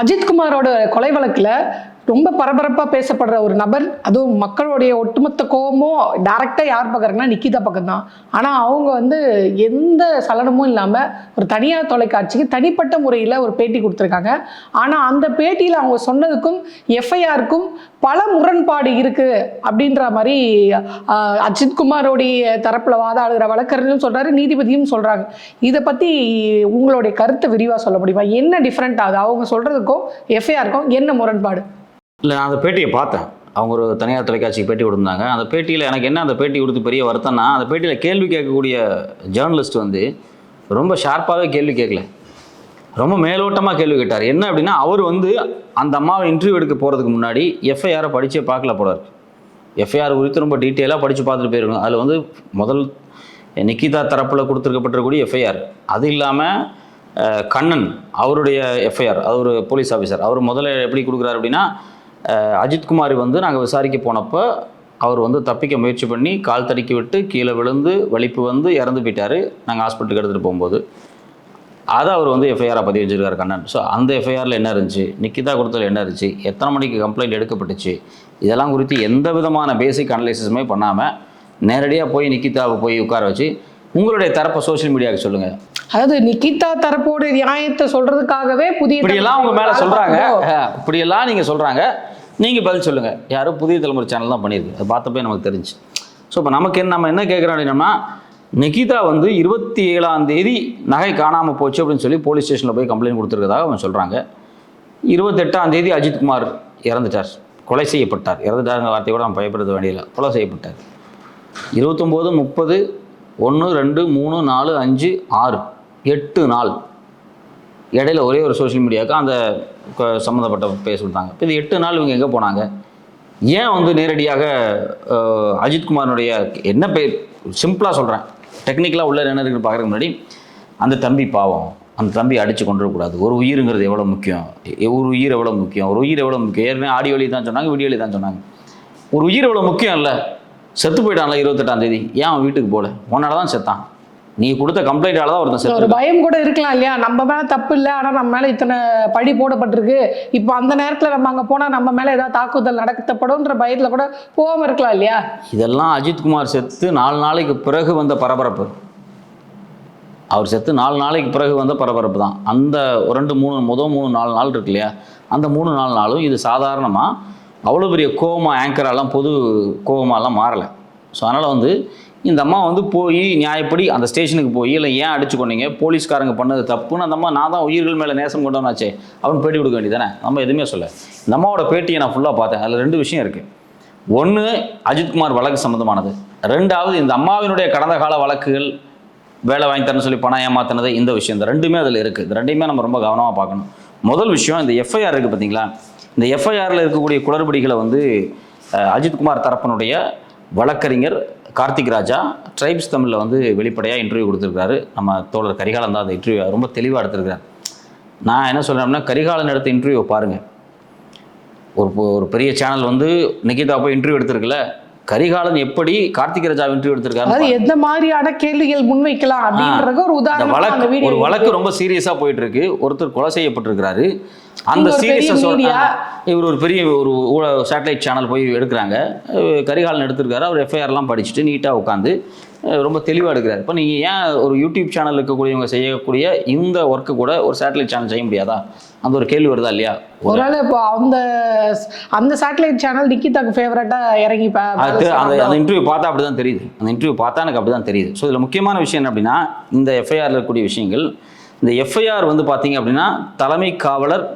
அஜித்குமாரோட கொலை வழக்கில் ரொம்ப பரபரப்பாக பேசப்படுற ஒரு நபர். அதுவும் மக்களுடைய ஒட்டுமொத்த கோபமும் டேரெக்டாக யார் பார்க்குறாங்கன்னா நிக்கிதா பக்கம் தான் அவங்க வந்து எந்த சலனமும் இல்லாமல் ஒரு தனியார் தொலைக்காட்சிக்கு தனிப்பட்ட முறையில் ஒரு பேட்டி கொடுத்துருக்காங்க. ஆனால் அந்த பேட்டியில் அவங்க சொன்னதுக்கும் எஃப்ஐஆருக்கும் பல முரண்பாடு இருக்குது அப்படின்ற மாதிரி அஜித் குமாரோடைய தரப்பில் வாதாடுகிற வழக்கறிஞரும் சொல்கிறாரு நீதிபதியும் சொல்கிறாங்க இதை பற்றி உங்களுடைய கருத்தை விரிவாக சொல்ல முடியுமா? என்ன டிஃப்ரெண்ட் ஆகுது? அவங்க சொல்கிறதுக்கும் எஃப்ஐஆருக்கும் என்ன முரண்பாடு? இல்லை நான் அந்த பேட்டியை பார்த்தேன். அவங்க ஒரு தனியார் தொலைக்காட்சிக்கு பேட்டி கொடுத்தாங்க. அந்த பேட்டியில் எனக்கு என்ன அந்த பேட்டி கொடுத்து பெரிய வருத்தம்னா அந்த பேட்டியில் கேள்வி கேட்கக்கூடிய ஜேர்னலிஸ்ட் வந்து ரொம்ப ஷார்ப்பாகவே கேள்வி கேட்கல. ரொம்ப மேலோட்டமாக கேள்வி கேட்டார். என்ன அப்படின்னா அவர் வந்து அந்த அம்மாவை இன்டர்வியூ எடுக்க போகிறதுக்கு முன்னாடி எஃப்ஐஆரை படித்தே பார்க்கல போறார் எஃப்ஐஆர் குறித்து ரொம்ப டீட்டெயிலாக படித்து பார்த்துட்டு போயிருக்கணும் அதில் வந்து முதல் நிக்கிதா தரப்பில் கொடுத்துருக்கப்பட்டிருக்கக்கூடிய எஃப்ஐஆர் அது இல்லாமல் கண்ணன் அவருடைய எஃப்ஐஆர் அவர் போலீஸ் ஆஃபீஸர் அவர் முதல்ல எப்படி கொடுக்குறாரு அப்படின்னா அஜித்குமார் வந்து நாங்கள் விசாரிக்க போனப்போ அவர் வந்து தப்பிக்க முயற்சி பண்ணி கால் தடுக்கி விட்டு கீழே விழுந்து வலிப்பு வந்து இறந்து போயிட்டார். நாங்கள் ஹாஸ்பிட்டலுக்கு எடுத்துகிட்டு போகும்போது. அதை அவர் வந்து எஃப்ஐஆராக பதிவு வச்சிருக்காரு கண்ணன். ஸோ அந்த எஃப்ஐஆரில் என்ன இருந்துச்சு? நிக்கிதா கொடுத்ததில் என்ன இருந்துச்சு? எத்தனை மணிக்கு கம்ப்ளைண்ட் எடுக்கப்பட்டுச்சு? இதெல்லாம் குறித்து எந்த விதமான பேசிக் அனலைசிஸுமே பண்ணாமல் நேரடியாக போய் நிக்கிதாவை போய் உட்கார வச்சு உங்களுடைய தரப்பை சோஷியல் மீடியாவுக்கு சொல்லுங்கள் அதாவது நிக்கிதா தரப்போட நியாயத்தை சொல்றதுக்காகவே புதிய இப்படியெல்லாம் உங்க மேலே பார்க்கும்போது, இப்படியெல்லாம் நீங்கள் சொல்கிறாங்க நீங்கள் பதில் சொல்லுங்கள் யாரும் புதிய தலைமுறை சேனல் தான் பண்ணியிருக்கு. அது பார்த்தப்பே நமக்கு தெரிஞ்சு. ஸோ இப்போ நமக்கு என்ன நம்ம என்ன கேட்குறோம் அப்படின்னா நிகிதா வந்து இருபத்தி ஏழாம் தேதி நகை காணாமல் போச்சு அப்படின்னு சொல்லி போலீஸ் ஸ்டேஷனில் போய் கம்ப்ளைண்ட் கொடுத்துருக்கதாக அவங்க சொல்கிறாங்க இருபத்தெட்டாம் தேதி அஜித்குமார் இறந்துட்டார். கொலை செய்யப்பட்டார். இறந்துட்டாருங்க வார்த்தை கூட நம்ம பயப்படுத்த வேண்டியதில்லை. கொலை செய்யப்பட்டார். இருபத்தொம்போது முப்பது ஒன்று ரெண்டு மூணு நாலு அஞ்சு ஆறு. எட்டு நாள் இடையில ஒரே ஒரு சோஷியல் மீடியாவுக்கு அந்த க- சம்மந்தப்பட்ட பேச சொல்லிட்டாங்க. இப்போ இது எட்டு நாள் இவங்க எங்கே போனாங்க? ஏன் வந்து நேரடியாக அஹ், அஜித்குமாரனுடைய என்ன பேர்? சிம்பிளாக சொல்கிறேன் டெக்னிக்கலாக உள்ள என்ன இருக்குன்னு பார்க்குறதுக்கு முன்னாடி அந்த தம்பி பாவம். அந்த தம்பி அடித்து கொண்டுடக்கூடாது ஒரு உயிருங்கிறது எவ்வளோ முக்கியம்? ஒரு உயிர் எவ்வளோ முக்கியம்? ஒரு உயிர் எவ்வளோ முக்கியம்? ஏற்கனவே ஆடியோ வழி தான் சொன்னாங்க வீடியோ வழி தான் சொன்னாங்க. ஒரு உயிர் எவ்வளோ முக்கியம் இல்லை? செத்து போயிட்டான்ல இருபத்தெட்டாம் தேதி. ஏன் அவன் வீட்டுக்கு போகல? உன்னால தான் செத்தான். நீ கொடுத்த கம்ப்ளைண்டால தான் ஒருத்தன் ஒரு பயம் கூட இருக்கலாம் இல்லையா? நம்ம மேல தப்பு இல்லை ஆனா நம்ம மேல இத்தனை பழி போடப்பட்டிருக்கு. இப்போ அந்த நேரத்துல நம்ம அங்க போனா நம்ம மேல ஏதாவது தாக்குதல் நடத்தப்படும்ன்ற பயத்துல கூட போகாம இருக்கலாம் இல்லையா? இதெல்லாம் அஜித்குமார் செத்து நாலு நாளைக்கு பிறகு வந்த பரபரப்பு. அவர் செத்து நாலு நாளைக்கு பிறகு வந்த பரபரப்பு தான். அந்த ரெண்டு மூணு முதல் மூணு நாலு நாள் இருக்கு இல்லையா? அந்த மூணு நாலு நாளும் இது சாதாரணமாக அவ்வளோ பெரிய கோவமா ஆங்கரெல்லாம் பொது கோவமாலாம் மாறலை. ஸோ அதனால் வந்து இந்த அம்மா வந்து போய் நியாயப்படி அந்த ஸ்டேஷனுக்கு போய் இல்லை ஏன் அடிச்சு கொண்டீங்க போலீஸ்காரங்க பண்ணது தப்புன்னு அந்த அம்மா நான் தான் உயிர்கள் மேலே நேசம் கொண்டவனாச்சே. அவன் பேட்டி கொடுக்க வேண்டியதானே நம்ம எதுவுமே சொல்ல இந்த அம்மாவோட பேட்டியை நான் ஃபுல்லாக பார்த்தேன். அதில் ரெண்டு விஷயம் இருக்குது ஒன்று அஜித்குமார் வழக்கு சம்மந்தமானது ரெண்டாவது இந்த அம்மாவினுடைய கடந்த கால வழக்குகள் வேலை வாங்கி தரேன்னு சொல்லி பணம் ஏமாத்தினது இந்த விஷயம். இந்த ரெண்டுமே அதில் இருக்குது இந்த ரெண்டையுமே நம்ம ரொம்ப கவனமாக பார்க்கணும். முதல் விஷயம் இந்த எஃப்ஐஆர் இருக்குது பார்த்தீங்களா? இந்த எஃப்ஐஆரில் இருக்கக்கூடிய குளறுபடிகளை வந்து அஜித்குமார் தரப்பினுடைய வழக்கறிஞர் கார்த்திக் ராஜா ட்ரைப்ஸ் தமிழில் வந்து வெளிப்படையாக இன்டர்வியூ கொடுத்துருக்காரு நம்ம தோழர் கரிகாலன் தான் அந்த இன்டர்வியூ ரொம்ப தெளிவாக எடுத்திருக்காரு நான் என்ன சொல்கிறேன்னா கரிகாலன் எடுத்த இன்டர்வியூ பாருங்கள் ஒரு ஒரு பெரிய சேனல் வந்து நிகிதா போய் இன்டர்வியூ எடுத்திருக்குல்ல. கரிகாலன் எப்படி கார்த்திக் ராஜா இன்டர்வியூ எடுத்திருக்காரு எந்த மாதிரியான கேள்விகள் முன்வைக்கலாம் அப்படின்றது ஒரு உதாரணம் வழக்கு ஒரு வழக்கு ரொம்ப சீரியஸா போயிட்டு இருக்கு. ஒருத்தர் கொலை செய்யப்பட்டிருக்கிறாரு. அந்த சீரியஸா. இவர் ஒரு பெரிய ஒரு சேட்டலைட் சேனல் போய் எடுக்கிறாங்க. கரிகாலன் எடுத்திருக்காரு. அவர் எஃப்ஐஆர்லாம் படிச்சுட்டு நீட்டாக உட்காந்து ரொம்ப தெளிவாக எடுக்கிறார். இப்போ நீங்கள் ஏன் ஒரு யூடியூப் சேனல் இருக்கக்கூடியவங்க செய்யக்கூடிய இந்த ஒர்க்கு கூட ஒரு சேட்டலைட் சேனல் செய்ய முடியாதா? அந்த ஒரு கேள்வி வருதா இல்லையா? ஒருவேளை இப்போ அந்த அந்த சேட்டலைட் சேனல் நிக்கிதாக்கு ஃபேவரட்டா இறங்கி அது அந்த அந்த இன்டர்வியூ பார்த்தா அப்படி தான் தெரியுது. அந்த இன்டர்வியூ பார்த்தா எனக்கு அப்படி தான் தெரியுது. ஸோ இதில் முக்கியமான விஷயம் என்ன அப்படின்னா இந்த எஃப்ஐஆரில் இருக்கக்கூடிய விஷயங்கள் இந்த எஃப்ஐஆர் வந்து பார்த்தீங்க அப்படின்னா தலைமை காவலர்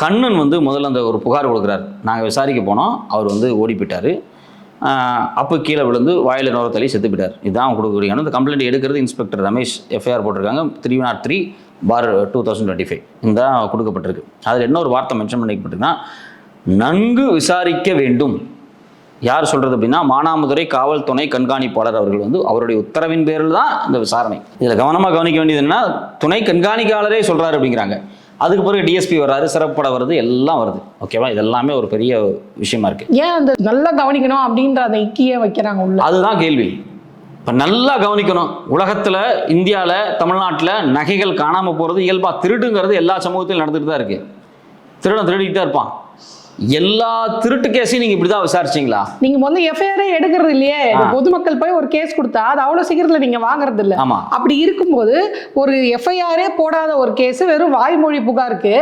கண்ணன் வந்து முதல்ல அந்த ஒரு புகார் கொடுக்குறாரு. நாங்கள் விசாரிக்க போனோம். அவர் வந்து ஓடி போயிட்டார் அப்போ கீழே விழுந்து வாயில் நோர தள்ளி செத்து போயிட்டார். இதுதான் கொடுக்கக்கூடிய அந்த கம்ப்ளைண்ட் எடுக்கிறது இன்ஸ்பெக்டர் ரமேஷ் எஃப்ஐஆர் போட்டிருக்காங்க. Three nought three four two thousand twenty five இந்த கொடுக்கப்பட்டிருக்கு. அதில் என்ன ஒரு வார்த்தை மென்ஷன் பண்ணிக்கப்பட்டிருக்குன்னா நன்கு விசாரிக்க வேண்டும். யார் சொல்கிறது அப்படின்னா மானாமதுரை காவல் துணை கண்காணிப்பாளர் அவர்கள் வந்து அவருடைய உத்தரவின் பேரில் தான் இந்த விசாரணை. இதில் கவனமாக கவனிக்க வேண்டியது என்னன்னா துணை கண்காணிக்காளரே சொல்கிறாரு அப்படிங்கிறாங்க. அதுக்கு பிறகு டிஎஸ்பி வர்றாரு சிறப்பட வருது எல்லாம் வருது. ஓகேவா இதெல்லாமே ஒரு பெரிய விஷயமா இருக்கு. ஏன் அந்த நல்லா கவனிக்கணும் அப்படின்ற அந்த இக்கிய வைக்கிறாங்க உள்ள? அதுதான் கேள்வி. இப்போ நல்லா கவனிக்கணும். உலகத்தில் இந்தியாவில் தமிழ்நாட்டில் நகைகள் காணாமல் போகிறது இயல்பாக திருடுங்கிறது எல்லா சமூகத்திலும் நடந்துட்டு தான் இருக்குது திருடன் திருடிக்கிட்டே இருப்பான். எல்லா திருட்டு கேஸையும் நீங்கள் இப்படி தான் விசாரிச்சிங்களா? நீங்க முதல்ல எஃப்ஐஆரே எடுக்கிறது இல்லையே. பொதுமக்கள் போய் ஒரு கேஸ் கொடுத்தா அது அவ்வளவு சீக்கிரத்துல நீங்க வாங்குறது இல்ல. ஆமாம் அப்படி இருக்கும்போது ஒரு எஃப்ஐஆரே போடாத ஒரு கேஸ் வெறும் வாய்மொழி புகாருக்கு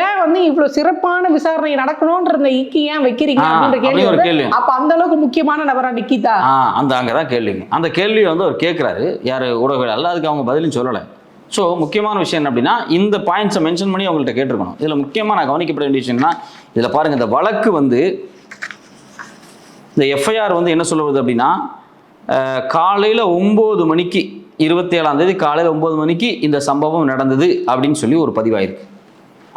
ஏன் வந்து இவ்வளவு சிறப்பான விசாரணை நடக்கணும்ன்ற இந்த இக்கி ஏன் வைக்கிறீங்க அப்படின்ற கேள்வி வந்து, கேள்வி. அப்ப அந்த அளவுக்கு முக்கியமான நபரா நிக்கிதா? ஆ அந்த அங்கே தான் கேள்விங்க. அந்த கேள்வியை வந்து அவர் கேட்குறாரு யார் ஊடகங்கள் அதுக்கு அவங்க பதிலும் சொல்லலை. ஸோ முக்கியமான விஷயம் என்ன அப்படின்னா இந்த பாயிண்ட்ஸை மென்ஷன் பண்ணி அவங்கள்ட்ட கேட்டிருக்கணும். இதில் முக்கியமாக நான் கவனிக்கப்பட வேண்டிய விஷயம்னா இதில் பாருங்கள் இந்த வழக்கு வந்து இந்த எஃப்ஐஆர் வந்து என்ன சொல்லுவது அப்படின்னா காலையில் ஒம்பது மணிக்கு இருபத்தி ஏழாம் தேதி காலையில் ஒம்பது மணிக்கு இந்த சம்பவம் நடந்தது அப்படின்னு சொல்லி ஒரு பதிவாயிருக்கு.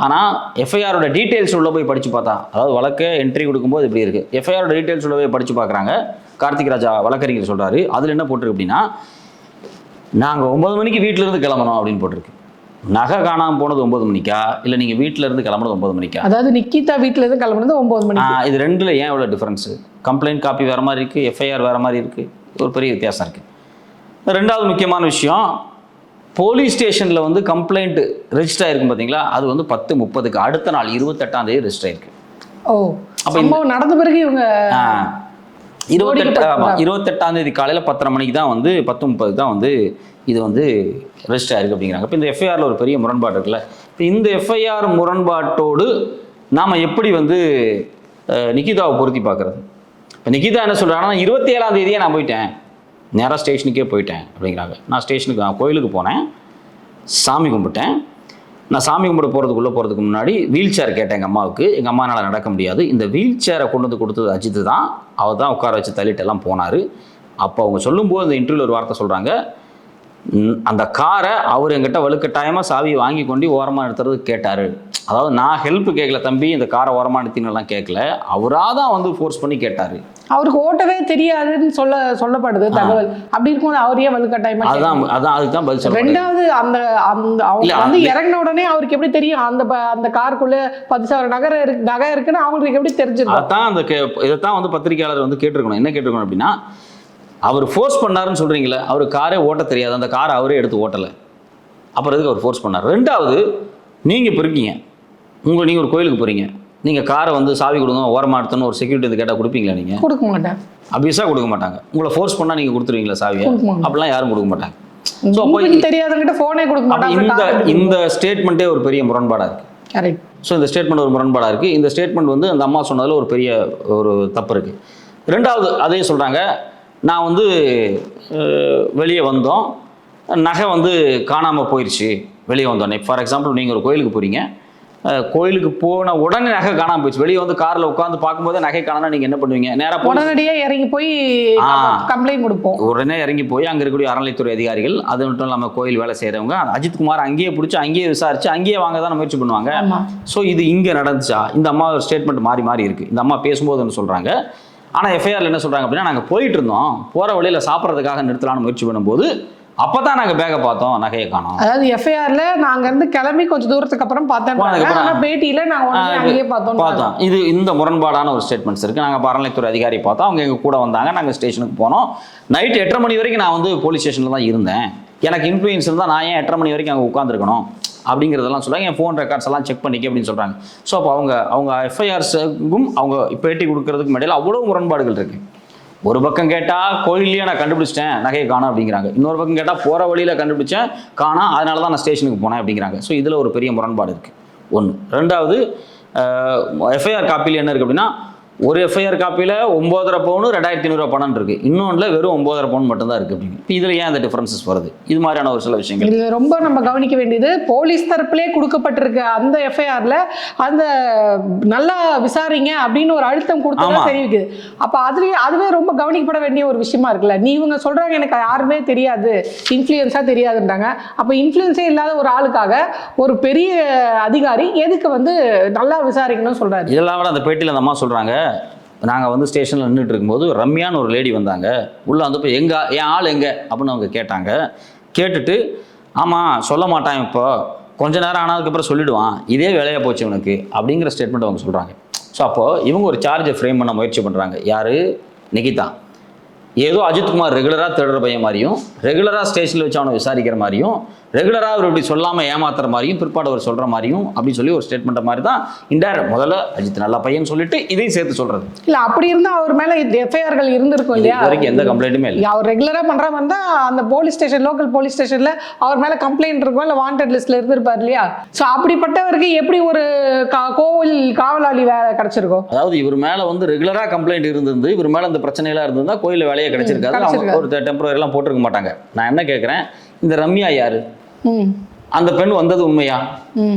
ஆனால் எஃப்ஐஆரோட டீட்டெயில்ஸ் உள்ளே போய் படித்து பார்த்தா அதாவது வழக்கை என்ட்ரி கொடுக்கும்போது இப்படி இருக்குது எஃப்ஐஆரோட டீட்டெயில்ஸ் உள்ளே போய் படித்து பார்க்குறாங்க. கார்த்திக் ராஜா வழக்கறிஞர் சொல்கிறாரு அதில் என்ன போட்டிருக்கு அப்படின்னா நாங்கள் ஒம்பது மணிக்கு வீட்டில இருந்து கிளம்பணும் அப்படின்னு போட்டிருக்கு. நகை காணாமல் போனது ஒம்பது மணிக்கா? இல்லை நீங்கள் வீட்டில இருந்து கிளம்புனது ஒம்பது மணிக்கா? அதாவது நிக்கிதா வீட்டுல இருந்து கிளம்புனது ஒன்பது மணி இது ரெண்டில் ஏன் இவ்வளோ டிஃப்ரென்ஸு கம்ப்ளைண்ட் காப்பி வேறு மாதிரி இருக்குது எஃப்ஐஆர் வேறு மாதிரி இருக்குது ஒரு பெரிய வித்தியாசம் இருக்குது ரெண்டாவது முக்கியமான விஷயம் போலீஸ் ஸ்டேஷனில் வந்து கம்ப்ளைண்ட் ரெஜிஸ்டர் ஆயிருக்கும் பார்த்தீங்களா அது வந்து பத்து முப்பதுக்கு அடுத்த நாள் இருபத்தெட்டாம் தேதி ரெஜிஸ்டர் ஆயிருக்கு. ஓ அப்ப நடந்த பிறகு இவங்க இருபத்தெட்டு ஆமாம் இருபத்தெட்டாம் தேதி காலையில் பத்தரை மணிக்கு தான் வந்து பத்து முப்பதுக்கு தான் வந்து இது வந்து ரெஜிஸ்டர் ஆயிருக்கு அப்படிங்கிறாங்க. இப்போ இந்த எஃப்ஐஆரில் ஒரு பெரிய முரண்பாடு இருக்குல்ல. இப்போ இந்த எஃப்ஐஆர் முரண்பாட்டோடு நாம் எப்படி வந்து நிகிதாவை பொருத்தி பார்க்குறது? இப்போ நிகிதா என்ன சொல்கிறாங்கன்னா இருபத்தி ஏழாம் தேதியே நான் போயிட்டேன். நேராக ஸ்டேஷனுக்கே போயிட்டேன் அப்படிங்கிறாங்க. நான் ஸ்டேஷனுக்கு நான் கோயிலுக்கு போனேன். சாமி கும்பிட்டேன். நான் சாமி கும்பிட போகிறதுக்குள்ளே போகிறதுக்கு முன்னாடி வீல் சேர் கேட்டேன் எங்கள் அம்மாவுக்கு. எங்கள் அம்மானால் நடக்க முடியாது. இந்த வீல் சேரை கொண்டு வந்து கொடுத்தது அஜித் தான். அவர் தான் உட்கார வச்சு தள்ளிட்டு எல்லாம் போனார். அப்போ அவங்க சொல்லும்போது அந்த இன்டர்வியூவில் ஒரு வார்த்தை சொல்கிறாங்க அந்த காரை அவர் எங்கிட்ட வலுக்கட்டாயமாக சாவி வாங்கி கொண்டு ஓரமாக நிறுத்துறது கேட்டார். அதாவது நான் ஹெல்ப் கேட்கல தம்பி இந்த காரை ஓரமாக நிறுத்தினெல்லாம் கேட்கல அவராக தான் வந்து ஃபோர்ஸ் பண்ணி கேட்டார். அவருக்கு ஓட்டவே தெரியாதுன்னு சொல்ல சொல்லப்படுது தகவல். அப்படி இருக்கும்போது அவரையே வலுக்கட்டாயமா அதுதான் அதான் அதுக்கு தான் பதில் ரெண்டாவது அந்த அந்த அவங்க வந்து இறங்கின உடனே அவருக்கு எப்படி தெரியும்? அந்த அந்த காருக்குள்ள பத்து சவர நகர இருக்கு நகை இருக்குன்னு அவங்களுக்கு எப்படி தெரிஞ்சிருக்கும்? அதான் அந்த இதைத்தான் வந்து பத்திரிக்கையாளர் வந்து கேட்டிருக்கணும். என்ன கேட்டிருக்கணும் அப்படின்னா அவர் ஃபோர்ஸ் பண்ணாருன்னு சொல்கிறீங்களே அவர் காரே ஓட்ட தெரியாது. அந்த காரை அவரே எடுத்து ஓட்டலை. அப்புறம் எதுக்கு அவர் ஃபோர்ஸ் பண்ணார்? ரெண்டாவது நீங்கள் இப்போ இருக்கீங்க. உங்கள் நீங்கள் ஒரு கோயிலுக்கு போகிறீங்க நீங்கள் காரை வந்து சாவி கொடுங்க ஓரமாக எடுத்தோன்னு ஒரு செக்யூரிட்டி இது கேட்டால் கொடுப்பீங்களா நீங்கள் கொடுக்க மாட்டேன். அபியஸாக கொடுக்க மாட்டாங்க. உங்களை ஃபோர்ஸ் பண்ணால் நீங்கள் கொடுத்துருவீங்களா சாவியை. அப்படிலாம் யாரும் கொடுக்க மாட்டாங்க. ஸோ அப்போ தெரியாதவங்கிட்ட போனே கொடுக்க மாட்டாங்க. இந்த இந்த ஸ்டேட்மெண்ட்டே ஒரு பெரிய முரண்பாடாக இருக்குது கரெக்ட் ஸோ இந்த ஸ்டேட்மெண்ட் ஒரு முரண்பாடாக இருக்குது இந்த ஸ்டேட்மெண்ட் வந்து அந்த அம்மா சொன்னதில் ஒரு பெரிய ஒரு தப்பு இருக்குது ரெண்டாவது அதையும் சொல்கிறாங்க நான் வந்து வெளியே வந்தோம். நகை வந்து காணாமல் போயிடுச்சு வெளியே வந்தோன்னே ஃபார் எக்ஸாம்பிள் நீங்கள் ஒரு கோயிலுக்கு போகிறீங்க கோயிலுக்கு போன உடனே நகை காணாமல் போயிடுச்சு. வெளியே வந்து காரில் உட்காந்து பார்க்கும்போது நகை காணா நீங்கள் என்ன பண்ணுவீங்க? நேராக உடனடியே இறங்கி போய். கம்ப்ளைண்ட் கொடுப்போம். உடனே இறங்கி போய் அங்கே இருக்கக்கூடிய அறநிலைத்துறை அதிகாரிகள் அது மட்டும் இல்லாமல் கோயில் வேலை செய்கிறவங்க அஜித்குமார் அங்கேயே பிடிச்சி அங்கேயே விசாரிச்சு அங்கேயே வாங்க தான் முயற்சி பண்ணுவாங்க. ஸோ இது இங்கே நடந்துச்சா? இந்த அம்மா ஒரு ஸ்டேட்மெண்ட் மாறி மாறி இருக்குது இந்த அம்மா பேசும்போது ஒன்று சொல்கிறாங்க ஆனால் எஃப்ஐஆரில் என்ன சொல்கிறாங்க அப்படின்னா நாங்கள் போயிட்டு இருந்தோம். போகிற வழியில் சாப்பிட்றதுக்காக நிறுத்தலாம்னு முயற்சி பண்ணும்போது அப்போ தான் நாங்கள் பேக்கை பார்த்தோம் நகையை காணோம். அதாவது எஃப்ஐஆர்ல நாங்க இருந்து கிளம்பி கொஞ்சம் தூரத்துக்கு அப்புறம் பார்த்தேன் போனதுக்கப்புறம் ஆனா பேட்டியில நாங்க உடனே ஆ, அங்கேயே பார்த்தோம். பார்த்தோம். இது இந்த முரண்பாடான ஒரு ஸ்டேட்மெண்ட்ஸ் இருக்குது நாங்கள் அறநிலைத்துறை அதிகாரி பார்த்தோம். அவங்க எங்கள் கூட வந்தாங்க. நாங்கள் ஸ்டேஷனுக்கு போனோம். நைட் எட்டரை மணி வரைக்கும் நான் வந்து போலீஸ் ஸ்டேஷனில் தான் இருந்தேன். எனக்கு இன்ஃப்ளூயன்ஸ் இருந்தால் நான் ஏன் எட்டரை மணி வரைக்கும் அங்கே உட்காந்துருக்கணும் அப்படிங்கிறதெல்லாம் சொல்கிறாங்க என் ஃபோன் ரெக்கார்ட்ஸ் எல்லாம் செக் பண்ணிக்க அப்படின்னு சொல்கிறாங்க ஸோ அப்போ அவங்க அவங்க எஃப்ஐஆர்ஸுக்கும் அவங்க பேட்டி கொடுக்கறதுக்கு இடையில அவ்வளோ முரண்பாடுகள் இருக்குது ஒரு பக்கம் கேட்டால் கோயிலையே நான் கண்டுபிடிச்சிட்டேன் நகையை காணும் அப்படிங்கிறாங்க. இன்னொரு பக்கம் கேட்டால் போகிற வழியில் கண்டுபிடிச்சேன் காணோம் அதனால தான் நான் ஸ்டேஷனுக்கு போனேன் அப்படிங்கிறாங்க. ஸோ இதில் ஒரு பெரிய முரண்பாடு இருக்குது ஒன்று ரெண்டாவது எஃப்ஐஆர் காப்பியில் என்ன இருக்குது அப்படின்னா ஒரு எஃப்ஐஆர் காப்பியில் ஒம்போதரை பவுன் ரெண்டாயிரத்தி ஐநூறுரூவா பணம் இருக்குது இன்னொன்றில் வெறும் ஒம்போதரை பவுன் மட்டும்தான் இருக்குது அப்படிங்க இப்போ இதில் ஏன் அந்த டிஃப்ரென்சஸ் வருது? இது மாதிரியான ஒரு சில விஷயங்கள். இதுல ரொம்ப நம்ம கவனிக்க வேண்டியது போலீஸ் தரப்பிலே கொடுக்கப்பட்டிருக்க அந்த எஃப்ஐஆர்ல அந்த நல்லா விசாரிங்க அப்படின்னு ஒரு அழுத்தம் கொடுத்ததா ஆமா. தெரிவிக்குது. அப்ப அதுலயே அதுவே ரொம்ப கவனிக்கப்பட வேண்டிய ஒரு விஷயமா இருக்குல்ல? நீ இவங்க சொல்றாங்க எனக்கு யாருமே தெரியாது. இன்ஃப்ளூயன்ஸா தெரியாதுன்றாங்க. அப்ப இன்ஃப்ளூயன்ஸே இல்லாத ஒரு ஆளுக்காக ஒரு பெரிய அதிகாரி எதுக்கு வந்து நல்லா விசாரிக்கணும்னு சொல்றாரு? இதெல்லாம் விட அந்த பேட்டியில் அந்த அம்மா சொல்கிறாங்க நாங்கள் வந்து ஸ்டேஷனில் நின்றுட்டு இருக்கும்போது ரம்யான்னு ஒரு லேடி வந்தாங்க. உள்ளே வந்தப்போ எங்கே? என் ஆள் எங்கே? அப்படின்னு அவங்க கேட்டாங்க. கேட்டுட்டு ஆமாம் சொல்ல மாட்டான் இப்போ. கொஞ்ச நேரம் ஆனதுக்கப்புறம் சொல்லிடுவான். இதே வேலையாக போச்சு இவனுக்கு. அப்படிங்கிற ஸ்டேட்மெண்ட் அவங்க சொல்கிறாங்க ஸோ அப்போது இவங்க ஒரு சார்ஜை ஃப்ரேம் பண்ண முயற்சி பண்ணுறாங்க யார்? நிகிதா. ஏதோ அஜித்குமார் ரெகுலராக தேடுற பையன் மாதிரியும் ரெகுலராக ஸ்டேஷனில் வச்சு அவனை விசாரிக்கிற மாதிரியும் ரெகுலராக அவர் இப்படி சொல்லாமல் ஏமாத்துற மாதிரியும் பிற்பாடு அவர் சொல்கிற மாதிரியும் அப்படின்னு சொல்லி ஒரு ஸ்டேட்மெண்ட் மாதிரி தான் இன்டைரக்ட் முதல்ல அஜித் நல்ல பையன் சொல்லிட்டு இதையும் சேர்த்து சொல்கிறது இல்ல அப்படி இருந்தா அவர் மேல எஃப்ஐஆர்கள் இருந்திருக்கும் இல்லையா? வரைக்கும் எந்த கம்ப்ளைண்ட்டுமே இல்லை. அவர் ரெகுலரா பண்றா வந்தா அந்த போலீஸ் ஸ்டேஷன் லோக்கல் போலீஸ் ஸ்டேஷன்ல அவர் மேல கம்ப்ளைண்ட் இருக்கும்? இல்ல வாண்டட் லிஸ்ட்ல இருந்திருப்பார் இல்லையா? சோ அப்படிப்பட்டவருக்கு எப்படி ஒரு கா- கோவில் காவலாளி வேலை கிடைச்சிருக்கும்? அதாவது இவர் மேல வந்து ரெகுலரா கம்ப்ளைண்ட் இருந்திருந்து இவர் மேல இந்த பிரச்சனையெல்லாம் இருந்திருந்தா கோயில்ல வேலையே கிடைச்சிருக்காது. அவங்க. ஒரு டெம்பரரி எல்லாம் போட்டிருக்க மாட்டாங்க. நான் என்ன கேட்குறேன் இந்த ரம்யா யாரு? அந்த பெண் வந்தது உண்மையா.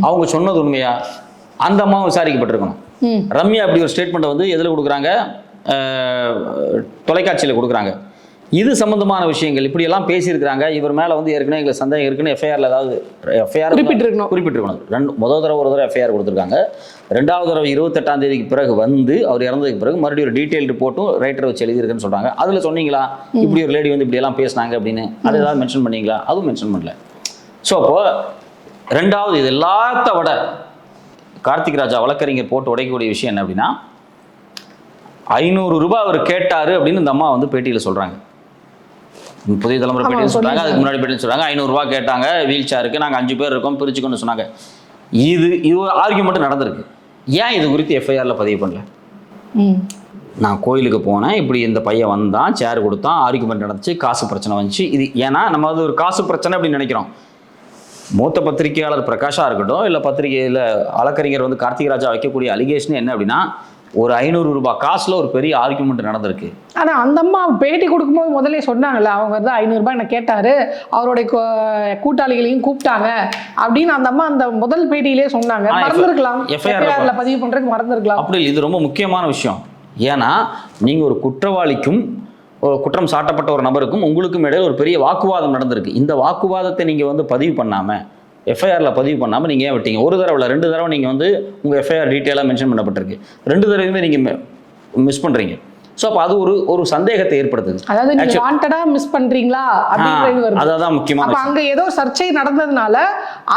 அவங்க சொன்னது உண்மையா? அந்த அம்மாவும் விசாரிக்கப்பட்டிருக்கணும். ரம்யா அப்படி ஒரு ஸ்டேட்மெண்ட் வந்து எதில் கொடுக்குறாங்க? தொலைக்காட்சியில் கொடுக்குறாங்க. இது சம்பந்தமான விஷயங்கள். இப்படியெல்லாம் பேசியிருக்கிறாங்க. இவர் மேலே வந்து ஏற்கனவே எங்களுக்கு சந்தேகம் இருக்குன்னு எஃப்ஐஆரில் ஏதாவது எஃப்ஐஆர் குறிப்பிட்டிருக்கணும். குறிப்பிட்டிருக்கணும். ரெண்டு முதல் தடவை ஒரு தடவை எஃப்ஐஆர் கொடுத்துருக்காங்க. ரெண்டாவது தடவை இருபத்தெட்டாம் தேதிக்கு பிறகு வந்து அவர் இறந்ததுக்கு பிறகு மறுபடியும் ஒரு டீட்டெயில் ரிப்போர்ட்டும் ரைட்டரை வச்சு எழுதியிருக்குன்னு சொல்கிறாங்க அதில் சொன்னீங்களா? இப்படி ஒரு லேடி வந்து இப்படியெல்லாம் பேசினாங்க அப்படின்னு. அது ஏதாவது மென்ஷன் பண்ணீங்களா? அதுவும் மென்ஷன் பண்ணல. ஸோ அப்போ ரெண்டாவது இது எல்லாத்த விட கார்த்திக் ராஜா வழக்கறிஞர் போட்டு உடைக்கக்கூடிய விஷயம் என்ன அப்படின்னா ஐநூறு ரூபாய் அவர் கேட்டாரு அப்படின்னு இந்த அம்மா வந்து பேட்டியில் சொல்றாங்க. புதிய தலைமுறை பேட்டியில் சொல்றாங்க. அதுக்கு முன்னாடி பேட்டியில் சொல்றாங்க. ஐநூறு ரூபாய் கேட்டாங்க. வீல் சேருக்கு நாங்கள் அஞ்சு பேர் இருக்கோம். பிரிச்சுக்கோன்னு சொன்னாங்க. இது இது ஒரு ஆர்குமெண்ட் நடந்திருக்கு. ஏன் இது குறித்து எஃப்ஐஆர்ல பதிவு பண்ணல? நான் கோயிலுக்கு போனேன். இப்படி இந்த பையன் வந்தான். சேர் கொடுத்தான். ஆர்குமெண்ட் நடந்துச்சு. காசு பிரச்சனை வந்துச்சு. இது ஏன்னா நம்ம அது ஒரு காசு பிரச்சனை அப்படின்னு நினைக்கிறோம். மூத்த பத்திரிகையாளர் பிரகாஷா இருக்கட்டும் இல்லை பத்திரிகையில் வழக்கறிஞர் வந்து கார்த்திக் ராஜா வைக்கக்கூடிய அலிகேஷன் என்ன அப்படின்னா ஒரு ஐநூறு ரூபாய் காசில் ஒரு பெரிய ஆர்குமெண்ட் நடந்திருக்கு. ஆனா அந்த அம்மா பேட்டி கொடுக்கும்போது முதல்ல சொன்னாங்கல்ல அவங்க வந்து ஐநூறு ரூபாய் என்ன கேட்டாரு அவருடைய கூட்டாளிகளையும் கூப்பிட்டாங்க அப்படின்னு அந்த அம்மா அந்த முதல் பேட்டியிலே சொன்னாங்க. மறந்துருக்கலாம். எஃப்ஐஆர்ல பதிவு பண்றதுக்கு மறந்துருக்கலாம். அப்படி இது ரொம்ப முக்கியமான விஷயம். ஏன்னா நீங்கள் ஒரு குற்றவாளிக்கும் குற்றம் சாட்டப்பட்ட ஒரு நபருக்கும் உங்களுக்கும் இடையில் ஒரு பெரிய வாக்குவாதம் நடந்திருக்கு. இந்த வாக்குவாதத்தை நீங்கள் வந்து பதிவு பண்ணாமல் எஃப்ஐஆரில் பதிவு பண்ணாமல் நீங்கள் ஏன் விட்டீங்க? ஒரு தடவை இல்லை ரெண்டு தடவை நீங்கள் வந்து உங்கள் எஃப்ஐஆர் டீட்டெயிலாக மென்ஷன் பண்ணப்பட்டிருக்கு. ரெண்டு தடவையுமே நீங்கள் மிஸ் பண்ணுறீங்க ஸோ அப்போ அது ஒரு ஒரு சந்தேகத்தை ஏற்படுத்துது. அதாவது நீங்க வாண்டடா மிஸ் பண்றீங்களா? அப்படின்றது வருது. அதான் முக்கியமான அப்ப. அங்க ஏதோ சர்ச்சை நடந்ததுனால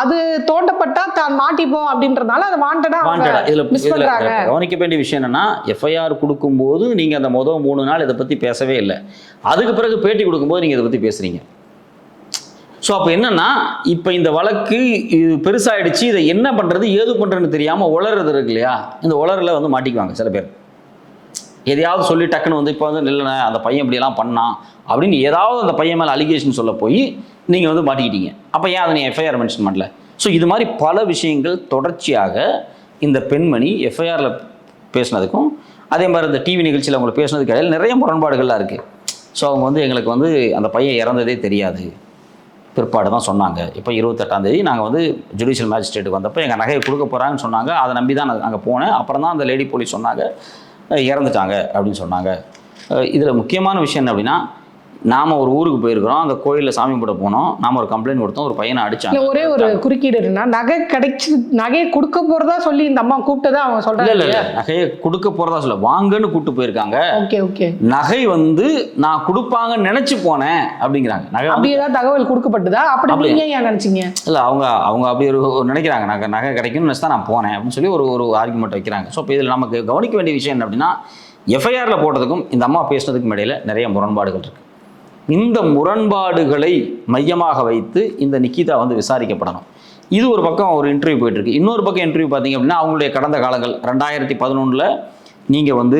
அது தோண்டப்பட்டா தான் மாட்டிப்போம் அப்படின்றதுனால அதை வாண்டடா வாண்டடா இதுல மிஸ் பண்றாங்க. கவனிக்க வேண்டிய விஷயம் என்னன்னா எஃப்ஐஆர் கொடுக்கும்போது நீங்க அந்த முதல் மூணு நாள் இதை பத்தி பேசவே இல்லை. அதுக்கு பிறகு பேட்டி கொடுக்கும்போது நீங்க இதை பத்தி பேசுறீங்க. ஸோ அப்போ என்னன்னா இப்போ இந்த வழக்கு இது பெருசாயிடுச்சு இதை என்ன பண்றது ஏது பண்றதுன்னு தெரியாம உளறது இருக்கு இல்லையா? இந்த உளறல வந்து மாட்டிக்குவாங்க சில பேர். எதையாவது சொல்லி டக்குன்னு வந்து இப்போ வந்து இல்லைண்ணே அந்த பையன் இப்படியெல்லாம் பண்ணான் அப்படின்னு ஏதாவது அந்த பையன் மேலே அலிகேஷன் சொல்ல போய் நீங்கள் வந்து மாட்டிக்கிட்டீங்க. அப்போ ஏன் அதை நீ எஃப்ஐஆர் மென்ஷன் பண்ணல? ஸோ இது மாதிரி பல விஷயங்கள் தொடர்ச்சியாக இந்த பெண்மணி எஃப்ஐஆரில் பேசினதுக்கும் அதே மாதிரி இந்த டிவி நிகழ்ச்சியில் அவங்களை பேசினதுக்கு இடையில் நிறைய முரண்பாடுகள்லாம் இருக்குது ஸோ அவங்க வந்து எங்களுக்கு வந்து அந்த பையன் இறந்ததே தெரியாது. பிற்பாடு தான் சொன்னாங்க. இப்போ இருபத்தெட்டாம் தேதி நாங்கள் வந்து ஜுடிஷியல் மேஜிஸ்ட்ரேட்டுக்கு வந்தப்போ எங்கள் நகையை கொடுக்க போகிறாங்கன்னு சொன்னாங்க. அதை நம்பி தான் நான் அங்கே போனேன். அப்புறம் தான் அந்த லேடி போலீஸ் சொன்னாங்க. இறந்துட்டாங்க அப்படின்னு சொன்னாங்க. இதில் முக்கியமான விஷயம் என்ன அப்படின்னா நாம் ஒரு ஊருக்கு போயிருக்கிறோம் அந்த கோயிலில் சாமி கும்பிட போனோம். நாம் ஒரு கம்ப்ளைண்ட் கொடுத்தோம் ஒரு பையனை அடிச்சாங்க ஒரே ஒரு குறுக்கீடு இருக்குன்னா நகை கிடைச்சு நகையை கொடுக்க போறதா சொல்லி இந்த அம்மா கூப்பிட்டதா அவங்க இல்லை இல்லை இல்லை. நகையை கொடுக்க போகிறதா சொல்ல வாங்கன்னு கூப்பிட்டு போயிருக்காங்க. Okay okay. நகை வந்து நான் கொடுப்பாங்கன்னு நினச்சி போனேன் அப்படிங்கிறாங்க. நகை அப்படி ஏதாவது தகவல் கொடுக்கப்பட்டதா? அப்படி அப்படி. நீங்க ஏன் நினைச்சீங்க? இல்லை அவங்க அவங்க அப்படி ஒரு நினைக்கிறாங்க. நகை நகை கிடைக்கும்னு நினச்சி தான் நான் போனேன் அப்படின்னு சொல்லி ஒரு ஒரு ஆர்குமெண்ட் வைக்கிறாங்க. ஸோ இப்போ இதில் நமக்கு கவனிக்க வேண்டிய விஷயம் என்ன அப்படின்னா எஃப்ஐஆரில் போட்டதுக்கும் இந்த அம்மா பேசுனதுக்கும் இடையில நிறைய முரண்பாடுகள் இருக்கு. இந்த முரண்பாடுகளை மையமாக வைத்து இந்த நிக்கிதா வந்து விசாரிக்கப்படணும். இது ஒரு பக்கம் ஒரு இன்டர்வியூ போயிட்டுருக்கு. இன்னொரு பக்கம் இன்டர்வியூ பார்த்தீங்க அப்படின்னா அவங்களுடைய கடந்த காலங்கள். ரெண்டாயிரத்தி பதினொன்றில் நீங்கள் வந்து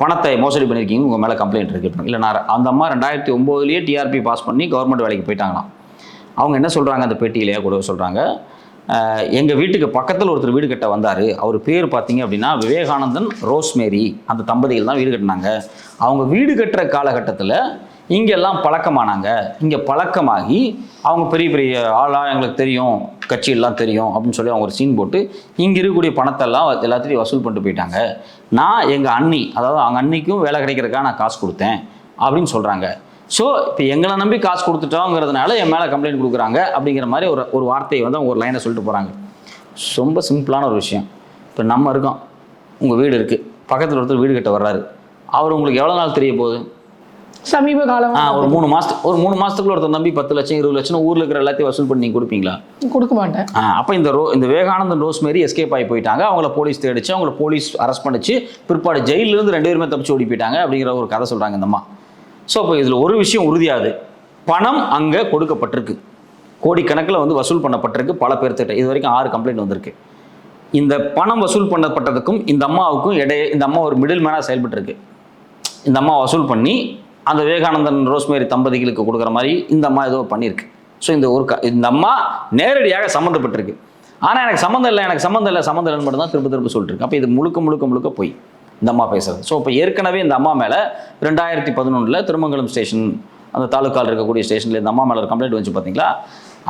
பணத்தை மோசடி பண்ணியிருக்கீங்க உங்கள் மேலே கம்ப்ளைண்ட் இருக்கு இல்லை நான் அந்த அம்மா ரெண்டாயிரத்தி ஒம்போதுலேயே டிஆர்பி பாஸ் பண்ணி கவர்மெண்ட் வேலைக்கு போயிட்டாங்களாம். அவங்க என்ன சொல்கிறாங்க அந்த பேட்டியிலேயே கூட சொல்கிறாங்க எங்கள் வீட்டுக்கு பக்கத்தில் ஒருத்தர் வீடு கட்ட வந்தார். அவர் பேர் பார்த்தீங்க அப்படின்னா விவேகானந்தன் ரோஸ்மேரி. அந்த தம்பதிகள் தான் வீடு கட்டினாங்க. அவங்க வீடு கட்டுற காலகட்டத்தில் இங்கெல்லாம் பழக்கமானாங்க. இங்கே பழக்கமாகி அவங்க பெரிய பெரிய ஆளாக எங்களுக்கு தெரியும் கட்சியெல்லாம் தெரியும் அப்படின்னு சொல்லி அவங்க ஒரு சீன் போட்டு இங்கே இருக்கக்கூடிய பணத்தெல்லாம் எல்லாத்தையும் வசூல் பண்ணிட்டு போயிட்டாங்க. நான் எங்கள் அண்ணி அதாவது அவங்க அண்ணிக்கும் வேலை கிடைக்கிறதுக்காக நான் காசு கொடுத்தேன் அப்படின்னு சொல்கிறாங்க ஸோ இப்போ எங்களை நம்பி காசு கொடுத்துட்டோங்கிறதுனால என் மேலே கம்ப்ளைண்ட் கொடுக்குறாங்க அப்படிங்கிற மாதிரி ஒரு ஒரு வார்த்தையை வந்து அவங்க ஒரு லைனை சொல்லிட்டு போகிறாங்க ரொம்ப சிம்பிளான ஒரு விஷயம். இப்போ நம்ம இருக்கோம். உங்கள் வீடு இருக்குது பக்கத்தில் ஒருத்தர் வீடு கட்ட வர்றாரு. அவர் உங்களுக்கு எவ்வளோ நாள் தெரிய போகுது? சமீப காலம் ஒரு மூணு மாதத்துக்கு ஒரு மூணு மாதத்துக்குள்ள ஒருத்தர் நம்பி பத்து லட்சம் இருபது லட்சம் ஊரில் இருக்கிற எல்லாத்தையும் வசூல் பண்ணி கொடுப்பீங்களா? கொடுக்க மாட்டேன். அப்போ இந்த ரோ இந்த விவேகானந்தன் ரோஸ் மாரி எஸ்கேப் ஆகி போயிட்டாங்க. அவங்கள போலீஸ் தேடிச்சு அவங்கள போலீஸ் அரெஸ்ட் பண்ணிச்சு. பிற்பாடு ஜெயில்ல இருந்து ரெண்டு பேருமே தப்பிச்சு ஓடி போயிட்டாங்க அப்படிங்கிற ஒரு கதை சொல்கிறாங்க இந்த அம்மா. ஸோ அப்போ இதில் ஒரு விஷயம் உறுதியாது. பணம் அங்கே கொடுக்கப்பட்டிருக்கு. கோடிக்கணக்கில் வந்து வசூல் பண்ணப்பட்டிருக்கு பல பேர்த்திட்ட. இது வரைக்கும் ஆறு கம்ப்ளைண்ட் வந்திருக்கு. இந்த பணம் வசூல் பண்ணப்பட்டதுக்கும் இந்த அம்மாவுக்கும் இடையே இந்த அம்மா ஒரு மிடில் மேனாக செயல்பட்டுருக்கு. இந்த அம்மா வசூல் பண்ணி அந்த விவேகானந்தன் ரோஸ்மேரி தம்பதிகளுக்கு கொடுக்குற மாதிரி இந்த அம்மா ஏதோ பண்ணியிருக்கு. ஸோ இந்த ஒரு க இந்த அம்மா நேரடியாக சம்மந்தப்பட்டிருக்கு. ஆனால் எனக்கு சம்மந்தம் இல்லை எனக்கு சம்மந்தம் இல்லை சம்மந்தம் இல்லைன்னு மட்டும் தான் திரும்ப திரும்ப சொல்லிட்டு அப்போ இது முழுக்க முழுக்க முழுக்க போய் இந்த அம்மா பேசுறது. ஸோ இப்போ ஏற்கனவே இந்த அம்மா மேலே ரெண்டாயிரத்தி பதினொன்றில் திருமங்கலம் ஸ்டேஷன் அந்த தாலுக்காவில் இருக்கக்கூடிய ஸ்டேஷனில் இந்த அம்மா மேலே ஒரு கம்ப்ளைண்ட் வந்துச்சு பார்த்தீங்களா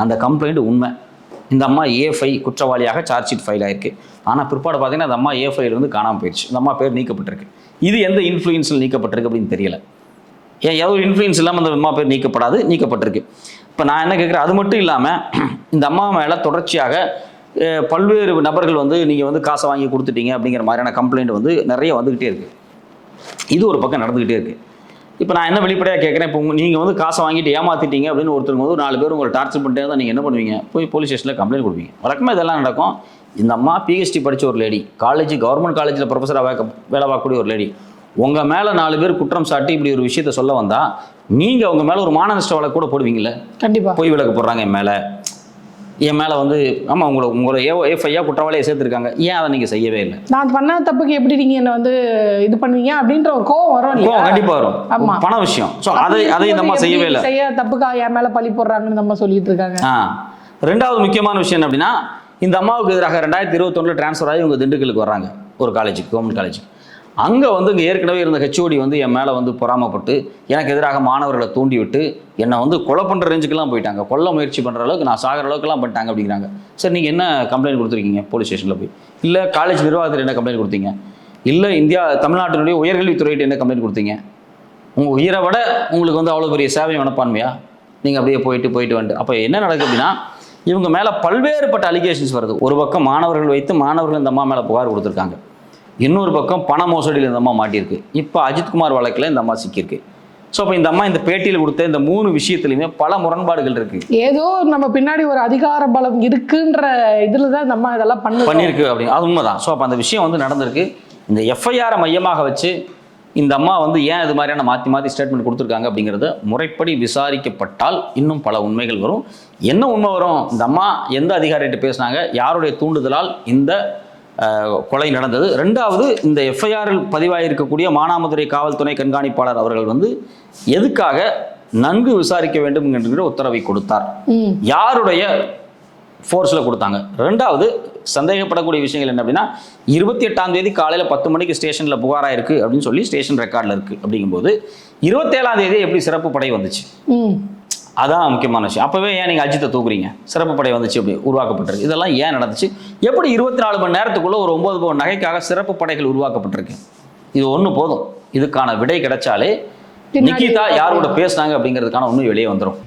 அந்த கம்ப்ளைண்ட் உண்மை. இந்த அம்மா ஏ ஃபை குற்றவாளியாக சார்ஜ் ஷீட் ஃபைல் ஆயிருக்கு. ஆனால் பிற்பாடு பார்த்தீங்கன்னா அந்த அம்மா ஏ ஃபைல் வந்து காணாமல் போயிடுச்சு இந்த அம்மா பேர் நீக்கப்பட்டிருக்கு. இது எந்த இன்ஃப்ளூயன்ஸில் நீக்கப்பட்டிருக்கு அப்படின்னு தெரியல. ஏன் ஏதோ ஒரு இன்ஃப்ளூயன்ஸ் இல்லாமல் அந்த அம்மா பேர் நீக்கப்படாது நீக்கப்பட்டிருக்கு. இப்போ நான் என்ன கேட்குறேன் அது மட்டும் இல்லாமல் இந்த அம்மா மேலே தொடர்ச்சியாக பல்வேறு நபர்கள் வந்து நீங்கள் வந்து காசை வாங்கி கொடுத்துட்டீங்க அப்படிங்கிற மாதிரியான கம்ப்ளைண்ட் வந்து நிறைய வந்துக்கிட்டே இருக்குது இது ஒரு பக்கம் நடந்துக்கிட்டே இருக்குது இப்போ நான் என்ன வெளிப்படையாக கேட்குறேன் இப்போ நீங்கள் வந்து காசை வாங்கிட்டு ஏமாத்திட்டீங்க அப்படின்னு ஒருத்தருக்கு வந்து நாலு பேர் உங்களை டார்ச்சர் பண்ணிட்டே தான் நீங்கள் என்ன பண்ணுவீங்க? போய் போலீஸ் ஸ்டேஷனில் கம்ப்ளைண்ட் கொடுப்பீங்க. வழக்கமாக இதெல்லாம் நடக்கும். இந்த அம்மா பிஹெச்டி படித்த ஒரு லேடி காலேஜ் கவர்மெண்ட் காலேஜில் ப்ரொஃபஸராக வேலை பார்க்கக்கூடிய ஒரு லேடி உங்கள் மேலே நாலு பேர் குற்றம் சாட்டி இப்படி ஒரு விஷயத்த சொல்ல வந்தால் நீங்கள் உங்கள் மேலே ஒரு மான நஷ்ட வழக்கு கூட போடுவீங்கல்ல? கண்டிப்பா. பொய் விளக்கு போடுறாங்க என் மேலே. என் மேலே வந்து ஆமாம் உங்களை உங்களை ஏ எஃப்ஐயா குற்றவாளியை சேர்த்துருக்காங்க. ஏன் அதை நீங்கள் செய்யவே இல்லை? நான் பண்ண தப்புக்கு எப்படி நீங்க என்ன வந்து இது பண்ணுவீங்க அப்படின்ற ஒரு கோவம் வரும் கோவம் கண்டிப்பாக வரும். ஆமா. பண விஷயம். ஸோ அதை அதை இந்த எப்படி செய்யவே இல்லை. செய்ய தப்புக்கா என் மேல பழி போடுறாங்கன்னு நம்ம சொல்லிட்டு இருக்காங்க. ஆ. ரெண்டாவது முக்கியமான விஷயம் என்ன அப்படின்னா இந்த அம்மாவுக்கு எதிராக ரெண்டாயிரத்தி இருபத்தொன்னில் ட்ரான்ஸ்ஃபர் ஆகி இவங்க திண்டுக்கலுக்கு வர்றாங்க. ஒரு காலேஜுக்கு கவர்மெண்ட் காலேஜுக்கு அங்கே வந்து இங்கே ஏற்கனவே இருந்த ஹெச்ஓடி வந்து என் மேலே வந்து பொறாமப்பட்டு எனக்கு எதிராக மாணவர்களை தூண்டிவிட்டு என்னை வந்து கொலை பண்ணுற ரேஞ்சுக்கெல்லாம் போயிட்டாங்க. கொல்ல முயற்சி பண்ணுற அளவுக்கு நான் சாகிற அளவுக்குலாம் பண்ணிட்டாங்க அப்படிங்கிறாங்க. சரி நீங்கள் என்ன கம்ப்ளைண்ட் கொடுத்துருக்கீங்க போலீஸ் ஸ்டேஷனில் போய்? இல்லை காலேஜ் நிர்வாகத்தில் என்ன கம்ப்ளைண்ட் கொடுத்தீங்க? இல்லை இந்தியா தமிழ்நாட்டினுடைய உயர்கல்வித்துறையிட்ட என்ன கம்ப்ளைண்ட் கொடுத்தீங்க? உங்கள் உயிரை விட உங்களுக்கு வந்து அவ்வளோ பெரிய சேவை மனப்பான்மையா? நீங்கள் அப்படியே போயிட்டு போயிட்டு வந்துட்டு. அப்போ என்ன நடக்குது அப்படின்னா இவங்க மேலே பல்வேறுபட்ட அலிகேஷன்ஸ் வருது. ஒரு பக்கம் மாணவர்கள் வைத்து மாணவர்கள் இந்த அம்மா மேலே புகார் கொடுத்துருக்காங்க. இன்னொரு பக்கம் பண மோசடியில் இந்த அம்மா மாட்டியிருக்கு. இப்போ அஜித்குமார் வழக்கில் இந்த அம்மா சிக்கியிருக்கு. ஸோ அப்போ இந்த அம்மா இந்த பேட்டியில் கொடுத்த இந்த மூணு விஷயத்துலையுமே பல முரண்பாடுகள் இருக்குது ஏதோ நம்ம பின்னாடி ஒரு அதிகார பலம் இருக்குன்ற இதுல தான் நம்ம இதெல்லாம் பண்ணு பண்ணியிருக்கு அப்படின்னு. அது உண்மைதான். ஸோ அப்போ அந்த விஷயம் வந்து நடந்திருக்கு. இந்த எஃப்ஐஆரை மையமாக வச்சு இந்த அம்மா வந்து ஏன் இது மாதிரியான மாற்றி மாற்றி ஸ்டேட்மெண்ட் கொடுத்துருக்காங்க அப்படிங்கிறத முறைப்படி விசாரிக்கப்பட்டால் இன்னும் பல உண்மைகள் வரும். என்ன உண்மை வரும்? இந்த அம்மா எந்த அதிகாரிகிட்ட பேசுனாங்க? யாருடைய தூண்டுதலால் இந்த கொலை நடந்தது. ரெண்டாவது இந்த எஃப்ஐஆரில் பதிவாகியிருக்கக்கூடிய மானாமதுரை காவல்துறை கண்காணிப்பாளர் அவர்கள் வந்து எதுக்காக நன்கு விசாரிக்க வேண்டும் என்கிற உத்தரவை கொடுத்தார். யாருடைய ஃபோர்ஸில் கொடுத்தாங்க? ரெண்டாவது சந்தேகப்படக்கூடிய விஷயங்கள் என்ன அப்படின்னா இருபத்தி எட்டாம் தேதி காலையில் பத்து மணிக்கு ஸ்டேஷனில் புகாராக இருக்குது அப்படின்னு சொல்லி ஸ்டேஷன் ரெக்கார்டில் இருக்குது அப்படிங்கும்போது இருபத்தேழாம் தேதி எப்படி சிறப்பு படை வந்துச்சு? அதான் முக்கியமான விஷயம். அப்போவே ஏன் நீங்கள் அஜித்தை தூக்குறீங்க? சிறப்பு படை வந்துச்சு அப்படி உருவாக்கப்பட்டிருக்கு. இதெல்லாம் ஏன் நடந்துச்சு? எப்படி இருபத்தி நாலு மணி நேரத்துக்குள்ளே ஒரு ஒம்பது பவுன் நகைக்காக சிறப்பு படைகள் உருவாக்கப்பட்டிருக்கு? இது ஒன்று போதும். இதுக்கான விடை கிடைச்சாலே நிக்கிதா யாரோட பேசுனாங்க அப்படிங்கிறதுக்கான உண்மை வெளியே வந்துடும்